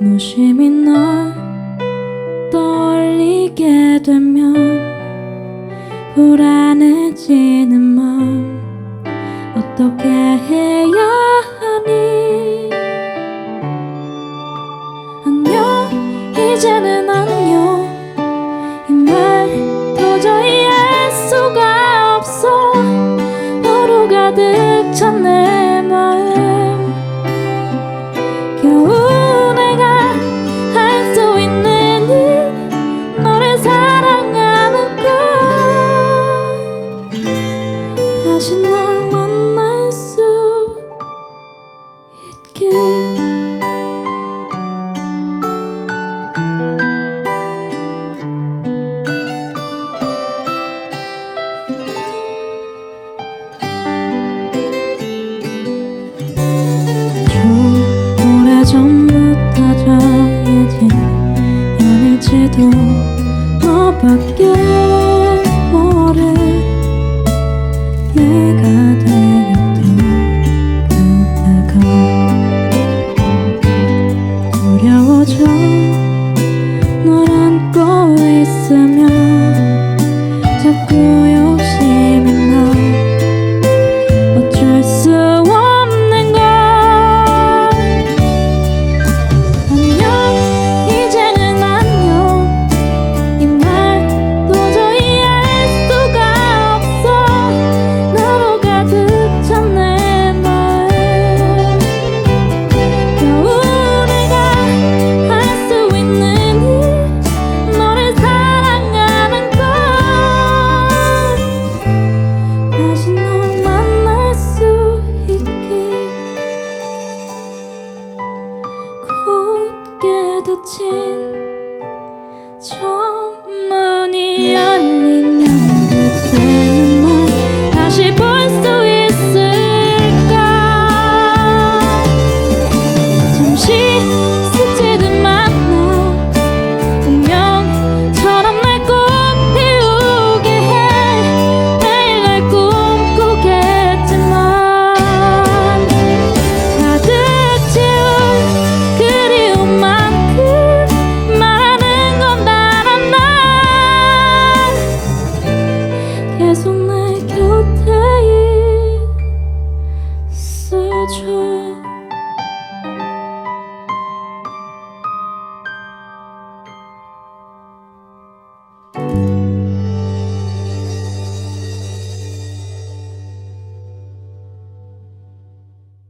무심히 널 떠올리게 되면 불안해지는 맘 어떻게 해야 하니? 안녕. 이제는 안녕. 이 말 도저히 할 수가 없어. 너로 가득 찬내 오래전부터 정해진 연일지도 너밖에 있으면 다시 널 만날 수 있길 곧게 닫힌 저